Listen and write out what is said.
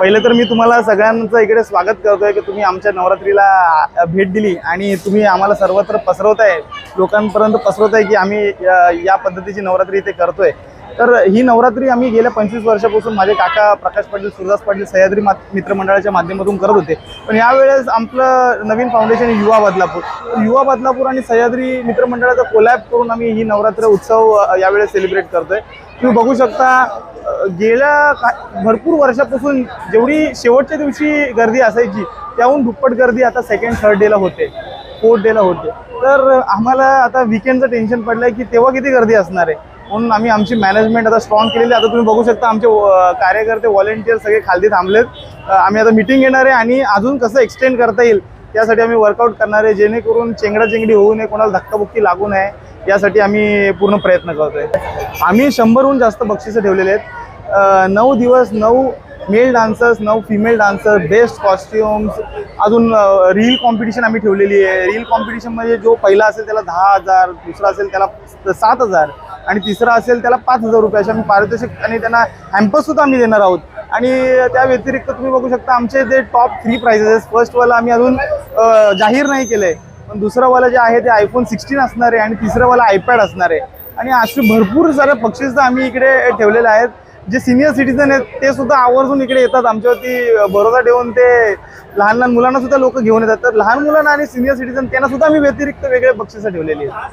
पहिले तर मी तुम्हाला सगळ्यांचं इकडे स्वागत करतोय की तुम्ही आमच्या नवरात्रीला भेट दिली आणि तुम्ही आम्हाला सर्वत्र पसरवताय लोकांपर्यंत पसरवताय की आम्ही या पद्धतीची नवरात्री इथे करतोय. तर ही नवरात्री आम्ही गेल्या पंचवीस वर्षापासून माझे काका प्रकाश पाटील सुरदास पाटील सह्याद्री मा- मित्रमंडळाच्या माध्यमातून करत होते. पण यावेळेस आपलं नवीन फाउंडेशन युवा बदलापूर. युवा बदलापूर आणि सह्याद्री मित्रमंडळाचा कोलॅब करून आम्ही ही नवरात्र उत्सव यावेळेस सेलिब्रेट करतोय. तुम्ही बघू शकता गेल्या का- भरपूर वर्षापासून जेवढी शेवटच्या दिवशी गर्दी असायची त्याहून दुप्पट गर्दी आता सेकंड थर्ड डेला होते फोर्थ डेला होते. तर आम्हाला आता विकेंडचं टेन्शन पडलं आहे की तेव्हा किती गर्दी असणार आहे? म्हणून आम्ही आमची मॅनेजमेंट आता स्ट्रॉंग केलेली आहे. आता तुम्ही बघू शकता आमचे कार्यकर्ते व्हॉलेंटियर सगळे खालती थांबलेत. आम्ही आता मिटिंग घेणार आहे आणि अजून कसं एक्सटेंड करता येईल त्यासाठी आम्ही वर्कआउट करणार आहे. जेणेकरून चेंगडाचेंगडी होऊ नये कोणाला धक्काबुक्की लागू नये यासाठी आम्ही पूर्ण प्रयत्न करतोय. आम्ही शंभरहून जास्त बक्षिसं ठेवलेले आहेत. नऊ दिवस नऊ मेल डान्सर्स नऊ फिमेल डान्सर बेस्ट कॉस्ट्युम्स अजून रील कॉम्पिटिशन आम्ही ठेवलेली आहे. रील कॉम्पिटिशनमध्ये म्हणजे जो पहिला असेल त्याला दहा हजार दुसरा असेल त्याला सात हजार आणि तिसरा असेल त्याला पाच हजार रुपये. असे आम्ही पारितोषिक आणि त्यांना हॅम्पससुद्धा आम्ही देणार आहोत. आणि त्या व्यतिरिक्त तुम्ही बघू शकता आमचे जे टॉप थ्री प्राइजेस फर्स्टवाला आम्ही अजून जाहीर नाही केलं आहे पण दुसरंवालं जे आहे ते आयफोन सिक्स्टीन असणार आहे आणि तिसरंवाला आयपॅड असणार आहे. आणि असे भरपूर सारे बक्षीस आम्ही इकडे ठेवलेले आहेत. जे सिनियर सिटीजन आहेत ते सुद्धा आवर्जून इकडे येतात. आमच्यावरती भरोसा ठेवून ते लहान लहान मुलांना सुद्धा लोक घेऊन येतात. तर लहान मुलांना आणि सिनियर सिटीजन त्यांना सुद्धा आम्ही व्यतिरिक्त वेगळे बक्षिसं ठेवलेली आहेत.